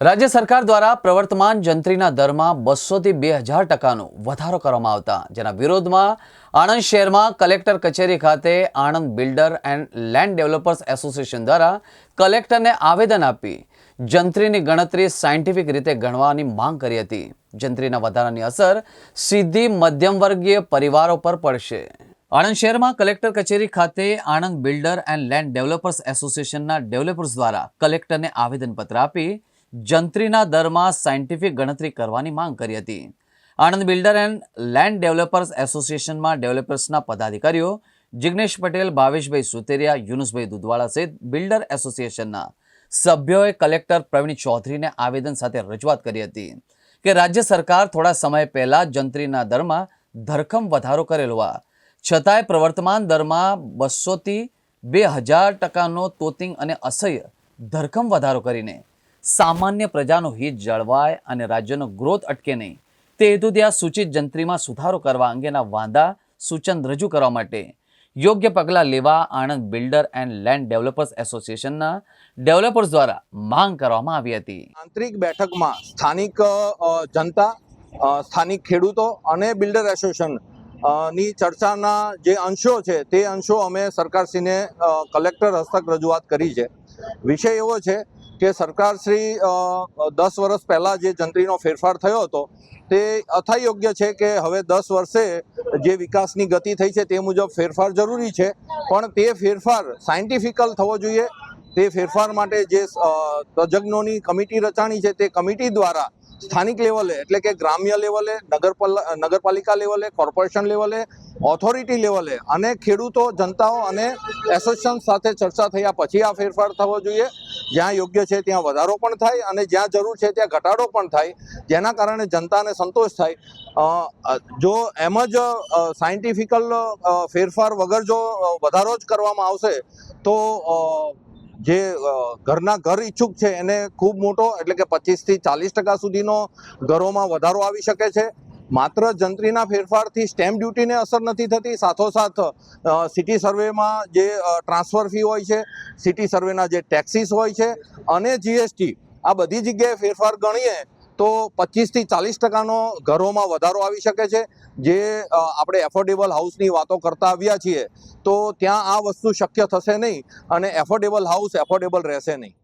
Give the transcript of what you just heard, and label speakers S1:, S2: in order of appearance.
S1: રાજ્ય સરકાર દ્વારા પ્રવર્તમાન જંત્રીના દરમાં બસોથી બે હજાર ટકાનો વધારો કરવામાં આવતા, જેના વિરોધમાં આણંદ શહેરમાં કલેક્ટર કચેરી ખાતે Anand builder and land developers association દ્વારા કલેક્ટરને આવેદન આપી જંત્રીની ગણતરી સાયન્ટિફિક રીતે ગણવાની માંગ કરી હતી. જંત્રીના વધારાની અસર સીધી મધ્યમવર્ગીય પરિવારો પર પડશે. આણંદ શહેરમાં કલેક્ટર કચેરી ખાતે Anand builder and land developers એસોસિએશનના ડેવલપર્સ દ્વારા કલેક્ટરને આવેદનપત્ર આપી જંત્રીના દરમાં સાયન્ટિફિક ગણતરી કરવાની માંગ કરી હતી. Anand builder and land developers એસોસિએશનમાં ડેવલપર્સના પદાધિકારીઓ જિગ્નેશ પટેલ, ભાવેશભાઈ સુતેરિયા, યુનુસભાઈ દુધવાળા સહિત બિલ્ડર એસોસિએશનના સભ્યોએ કલેક્ટર પ્રવીણ ચૌધરીને આવેદન સાથે રજૂઆત કરી હતી કે રાજ્ય સરકાર થોડા સમય પહેલા જંત્રીના દરમાં ધરખમ વધારો કરેલો હોવા છતાંય પ્રવર્તમાન દરમાં બસોથી બે હજાર ટકાનો તોતિંગ અને અસહ્ય ધરખમ વધારો કરીને સામાન્ય પ્રજાનું હિત જળવાય અને રાજ્યનો ગ્રોથ અટકે નહીં. તે હેતુથી આ સૂચિત જંત્રીમાં સુધારો કરવા અંગેના વાંધા સૂચન રજૂ કરવા માટે યોગ્ય પગલાં લેવા Anand builder and land developers એસોસિએશનના ડેવલપર્સ દ્વારા માંગ કરવામાં આવી હતી.
S2: આંતરિક બેઠકમાં સ્થાનિક જનતા સ્થાનિક ખેડૂતો અને બિલ્ડર એસોસિએશનની ચર્ચાના જે અંશો છે તે અંશો અમે સરકારશ્રીને કલેક્ટર હસ્તક રજૂઆત કરી છે. વિષય એવો છે કે સરકારશ્રી દસ વર્ષ પહેલાં જે જંત્રીનો ફેરફાર થયો હતો, તે અથાયોગ્ય છે કે હવે દસ વર્ષે જે વિકાસની ગતિ થઈ છે તે મુજબ ફેરફાર જરૂરી છે. પણ તે ફેરફાર સાયન્ટિફિકલ થવો જોઈએ. તે ફેરફાર માટે જે તજજ્ઞોની કમિટી રચાણી છે તે કમિટી દ્વારા સ્થાનિક લેવલે એટલે કે ગ્રામ્ય લેવલે નગરપાલ- નગરપાલિકા લેવલે કોર્પોરેશન લેવલે ઓથોરિટી લેવલે અને ખેડૂતો, જનતાઓ અને એસોસિએશન સાથે ચર્ચા થયા પછી આ ફેરફાર થવો જોઈએ. જ્યાં યોગ્ય છે ત્યાં વધારો પણ થાય અને જ્યાં જરૂર છે ત્યાં ઘટાડો પણ થાય. જેના કારણે જનતાને સંતોષ થાય. જો એમ જ સાયન્ટિફિકલ ફેરફાર વગર જો વધારો જ કરવામાં આવશે, તો જે ઘરના ઘર ઈચ્છુક છે એને ખૂબ મોટો એટલે કે પચીસથી ચાલીસ ટકા સુધીનો ઘરોમાં વધારો આવી શકે છે. માત્ર જંત્રીના ફેરફારથી સ્ટેમ્પ ડ્યુટીને અસર નથી થતી. સાથોસાથ સિટી સર્વેમાં જે ટ્રાન્સફર ફી હોય છે, સિટી સર્વેના જે ટેક્સીસ હોય છે અને જીએસટી આ બધી જગ્યાએ ફેરફાર ગણીએ તો પચીસથી ચાલીસ ટકાનો ઘરોમાં વધારો આવી શકે છે. જે આપણે એફોર્ડેબલ હાઉસની વાતો કરતા આવ્યા છીએ, તો ત્યાં આ વસ્તુ શક્ય થશે નહીં અને એફોર્ડેબલ હાઉસ એફોર્ડેબલ રહેશે નહીં.